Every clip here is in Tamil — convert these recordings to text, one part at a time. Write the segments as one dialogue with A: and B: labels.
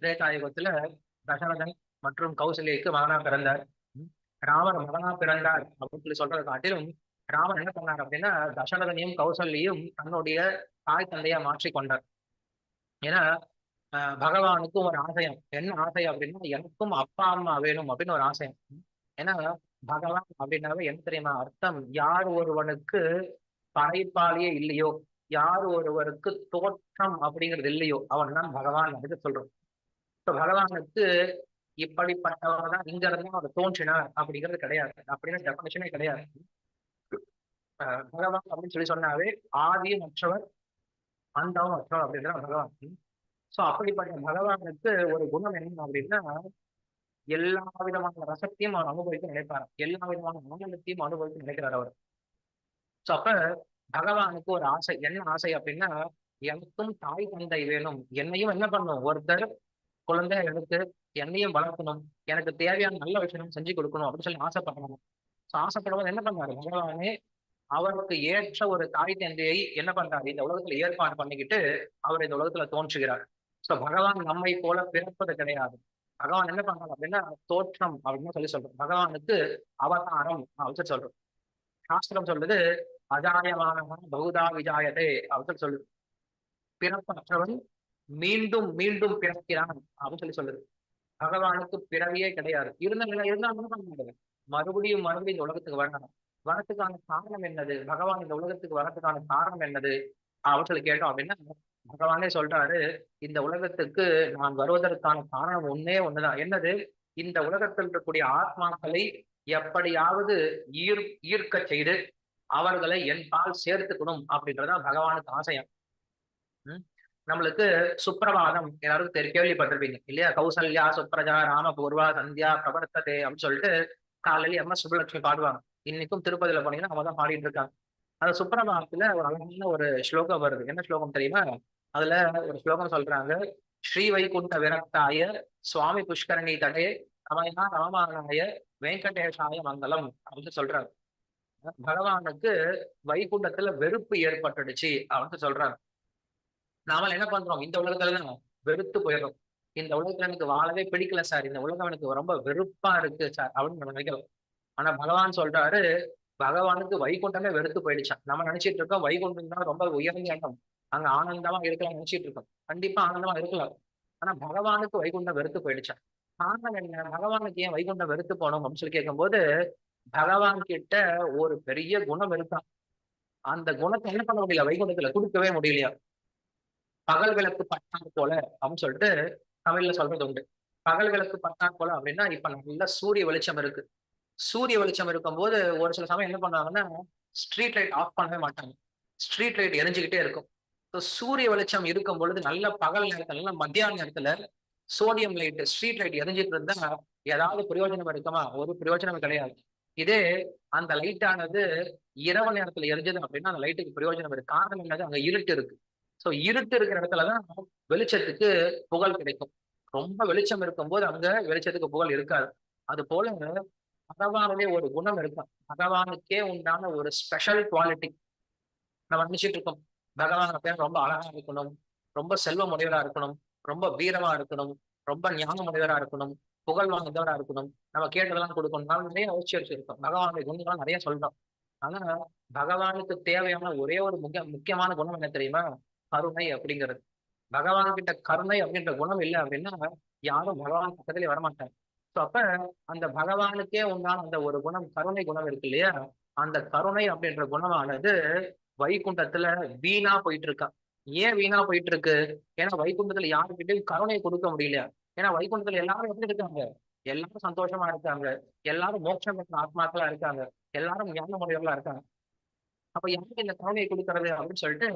A: திரேதாயுகத்துல தசரதன் மற்றும் கௌசல்யக்கு மகனா பிறந்தார். ராமர் மகனா பிறந்தார் அப்படின்னு சொல்லி சொல்றதை காட்டிலும் ராமர் என்ன பண்ணார் அப்படின்னா தசரதனையும் கௌசல்யும் தன்னுடைய தாய் தந்தையா மாற்றி கொண்டார். ஏன்னா பகவானுக்கும் ஒரு ஆசையம். என்ன ஆசை அப்படின்னா எனக்கும் அப்பா அம்மா வேணும் அப்படின்னு ஒரு ஆசையம். ஏன்னா பகவான் அப்படின்னாவே என்ன தெரியுமா அர்த்தம்? யார் ஒருவனுக்கு படைப்பாளியே இல்லையோ யார் ஒருவருக்கு தோற்றம் அப்படிங்கிறது இல்லையோ அவன் தான் பகவான் அப்படின்னு சொல்றோம். பகவானுக்கு இப்படிப்பட்டவர் தான் இங்க இருந்து அவர் தோன்றினார் அப்படிங்கிறது கிடையாது. அப்படின்னு டெபனேஷனே கிடையாது. பகவான் அப்படின்னு சொல்லி சொன்னாவே ஆதியும் மற்றவர் அந்தவும் மற்றவர் அப்படிங்கிற பகவான். சோ அப்படிப்பட்ட பகவானுக்கு ஒரு குணம் என்ன அப்படின்னா எல்லா விதமான ரசத்தையும் அவர் அனுபவிக்க நினைப்பார். எல்லா விதமான ஆனந்தத்தையும் அனுபவிக்க நினைக்கிறார் அவர். சோ அப்ப பகவானுக்கு ஒரு ஆசை. என்ன ஆசை அப்படின்னா எனக்கும் தாய் தந்தை வேணும். என்னையும் என்ன பண்ணும்? ஒருத்தர் குழந்தை எடுத்து என்னையும் வளர்க்கணும் எனக்கு தேவையான நல்ல விஷயம் செஞ்சு கொடுக்கணும் அப்படின்னு சொல்லி ஆசைப்படணும் ஸோ ஆசைப்படுவது என்ன பண்ணாரு பகவானே அவருக்கு ஏற்ற ஒரு தாய் தந்தையை என்ன பண்றாரு? இந்த உலகத்துல ஏற்பாடு பண்ணிக்கிட்டு அவர் இந்த உலகத்துல தோன்றுகிறார். ஸோ பகவான் நம்மை போல பிறப்பது கிடையாது. பகவான் என்ன பண்றாரு அப்படின்னா தோற்றம் அப்படின்னு சொல்லி சொல்றோம் பகவானுக்கு அவதாரம் அப்படின்னு சொல்றோம் சாஸ்திரம் சொல்றது அஜாயமான பகுதா விஜாயதே அப்படின்னு சொல்லுது. பிறப்பற்றவன் மீண்டும் மீண்டும் பிறக்கிறான் அப்படின்னு சொல்லி சொல்லுது. பகவானுக்கு பிறவியே கிடையாது. இருந்த இருந்தாலும் மறுபடியும் மறுபடியும் இந்த உலகத்துக்கு வரணும் வரத்துக்கான காரணம் என்னது? பகவான் இந்த உலகத்துக்கு வரத்துக்கான காரணம் என்னது? அப்படின்னு சொல்லி கேட்டோம் அப்படின்னா பகவானே சொல்றாரு இந்த உலகத்துக்கு நான் வருவதற்கான காரணம் ஒன்னே ஒண்ணுதான். என்னது? இந்த உலகத்தில் இருக்கக்கூடிய ஆத்மாக்களை எப்படியாவது ஈர் ஈர்க்க செய்து அவர்களை என் பால் சேர்த்துக்கணும் அப்படின்றதான் பகவானுக்கு ஆசையம். நம்மளுக்கு சுப்பிரபாதம். எல்லாருக்கும் தெரிய கேள்விப்பட்டிருப்பீங்க. இல்லையா? கௌசல்யா சுப்ரஜா ராம பூர்வா சந்தியா பிரவர்த்ததே அப்படின்னு சொல்லிட்டு காலையில எம் சுபலட்சுமி பாடுவாங்க. இன்னைக்கும் திருப்பதியில போனீங்கன்னா அவங்க தான் பாடிட்டு இருக்காங்க. அந்த சுப்பிரபாதத்துல ஒரு அழகான ஒரு ஸ்லோகம் வருது. என்ன ஸ்லோகம் தெரியுமா? அதுல ஒரு ஸ்லோகம் சொல்றாங்க ஸ்ரீ வைகுண்ட விரக்தாய சுவாமி புஷ்கரணி தடே ரமயா ராமாயணாய வெங்கடேஷாய மங்கலம் அப்படின்னு சொல்றாங்க. பகவானுக்கு வைகுண்டத்துல வெறுப்பு ஏற்பட்டுடுச்சு அப்படின்னு சொல்றாங்க. நாம என்ன பண்றோம்? இந்த உலகத்துல தான் வெறுத்து போயிடும் இந்த உலகத்துல எனக்கு வாழவே பிடிக்கல சார் இந்த உலகம் எனக்கு ரொம்ப வெறுப்பா இருக்கு சார் அப்படின்னு நம்ம நினைக்கிறோம். ஆனா பகவான் சொல்றாரு பகவானுக்கு வைகுண்டமே வெறுத்து போயிடுச்சான் நம்ம நினைச்சிட்டு இருக்கோம் வைகுண்டம் தான் ரொம்ப உயர்ந்த இடம் அங்க ஆனந்தமா இருக்கலாம் நினைச்சிட்டு இருக்கோம். கண்டிப்பா ஆனந்தமா இருக்கலாம். ஆனா பகவானுக்கு வைகுண்டம் வெறுத்து போயிடுச்சான் காரணம் என்ன? பகவானுக்கு ஏன் வைகுண்டம் வெறுத்து போனோம் அப்படின்னு சொல்லி கேட்கும்போது பகவான் கிட்ட ஒரு பெரிய குணம் இருக்கான் அந்த குணத்தை என்ன பண்ண முடியல? வைகுண்டத்துல கொடுக்கவே முடியலையா? பகல் விளக்கு பட்டார் போல அப்படின்னு சொல்லிட்டு தமிழ்ல சொல்றது உண்டு. பகல் விளக்கு பட்டார் போல அப்படின்னா இப்ப நல்ல சூரிய வெளிச்சம் இருக்கு. சூரிய வெளிச்சம் இருக்கும்போது ஒரு சில சமயம் என்ன பண்ணுவாங்கன்னா ஸ்ட்ரீட் லைட் ஆஃப் பண்ணவே மாட்டாங்க. ஸ்ட்ரீட் லைட் எரிஞ்சுக்கிட்டே இருக்கும். ஸோ சூரிய வெளிச்சம் இருக்கும் பொழுது நல்ல பகல் நேரத்துல நல்ல மத்தியான நேரத்துல சோடியம் லைட் ஸ்ட்ரீட் லைட் எரிஞ்சிட்டு இருந்தா ஏதாவது பிரயோஜனம் இருக்குமா? ஒரு பிரயோஜனம் கிடையாது. இதே அந்த லைட்டானது இரவு நேரத்துல எரிஞ்சது அப்படின்னா அந்த லைட்டுக்கு பிரயோஜனம் இருக்கு. காரணம் என்னது? அங்க இருட்டு இருக்கு. சோ இருட்டு இருக்கிற இடத்துல தான் வெளிச்சத்துக்கு புகழ் கிடைக்கும். ரொம்ப வெளிச்சம் இருக்கும்போது அங்க வெளிச்சத்துக்கு புகழ் இருக்காது. அது போல பகவானுடைய ஒரு குணம் இருக்கும் பகவானுக்கே உண்டான ஒரு ஸ்பெஷல் குவாலிட்டி நம்ம நினைச்சிட்டு இருக்கோம். பகவான் பேர் ரொம்ப அழகா இருக்கணும். ரொம்ப செல்வம் உடையவரா இருக்கணும். ரொம்ப வீரமா இருக்கணும். ரொம்ப ஞானம் உடையவரா இருக்கணும். புகழ் வாங்குறவரா இருக்கணும். நம்ம கேட்டதெல்லாம் கொடுக்கணும் நான் நிறைய யோசிச்சு வச்சிருக்கோம். பகவானுடைய குணங்கள்லாம் நிறைய சொல்றோம் ஆனா பகவானுக்கு தேவையான ஒரே ஒரு முக்கிய முக்கியமான குணம் என்ன தெரியுமா? கருணை அப்படிங்கிறது. பகவான் கிட்ட கருணை அப்படின்ற குணம் இல்லை அப்படின்னா யாரும் பகவான் பக்கத்திலே வரமாட்டாங்க ஸோ அப்ப அந்த பகவானுக்கே உண்டான அந்த ஒரு குணம் கருணை குணம் இருக்கு இல்லையா? அந்த கருணை அப்படின்ற குணமானது வைகுண்டத்துல வீணா போயிட்டு இருக்கா ஏன் வீணா போயிட்டு இருக்கு ஏன்னா வைகுண்டத்துல யாருக்கிட்டையும் கருணை கொடுக்க முடியல. ஏன்னா வைகுண்டத்துல எல்லாரும் எப்படி இருக்காங்க? எல்லாரும் சந்தோஷமா இருக்காங்க. எல்லாரும் மோட்சம் பெற்ற ஆத்மாக்களா இருக்காங்க. எல்லாரும் ஞான முறைகளா இருக்காங்க. அப்ப யாருக்கு இந்த கருணையை கொடுக்கறது அப்படின்னு சொல்லிட்டு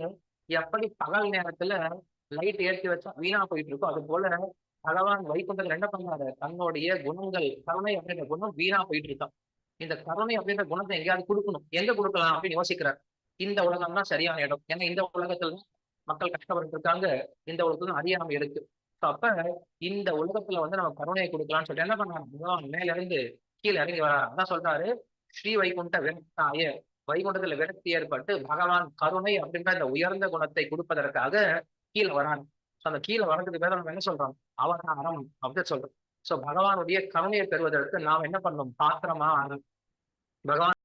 A: எப்படி பகல் நேரத்துல லைட் ஏற்றி வச்சா வீணா போயிட்டு இருக்கோ அது போல பகவான் வைகுண்டர் என்ன பண்ணாரு? தன்னுடைய குணங்கள் கருணை அப்படின்ற குணம் வீணா போயிட்டு இருக்கான் இந்த கருணை அப்படின்ற குணத்தை எங்கேயாவது கொடுக்கணும். எங்க கொடுக்கலாம் அப்படின்னு யோசிக்கிறார். இந்த உலகம் தான் சரியான இடம். ஏன்னா இந்த உலகத்துல தான் மக்கள் கஷ்டப்பட்டு இருக்காங்க இந்த உலகத்துல அறியாம இருக்கு. அப்ப இந்த உலகத்துல வந்து நம்ம கருணையை கொடுக்கலாம்னு சொல்லிட்டு என்ன பண்ணாங்க பகவான் மேல இருந்து கீழே இறங்கி வராரு அதான் சொல்றாரு ஸ்ரீ வைகுண்ட வெங்காய வைகுண்டத்துல விரக்தி ஏற்பட்டு பகவான் கருணை அப்படின்ற இந்த உயர்ந்த குணத்தை கொடுப்பதற்காக கீழே வரான். அந்த கீழே வரதுக்கு பேர் நம்ம என்ன சொல்றோம்? அவதாரம் அப்படின்னு சொல்றோம். சோ பகவானுடைய கருணையை பெறுவதற்கு நாம் என்ன பண்ணணும்? பாத்திரமா ஆகணும். பகவான்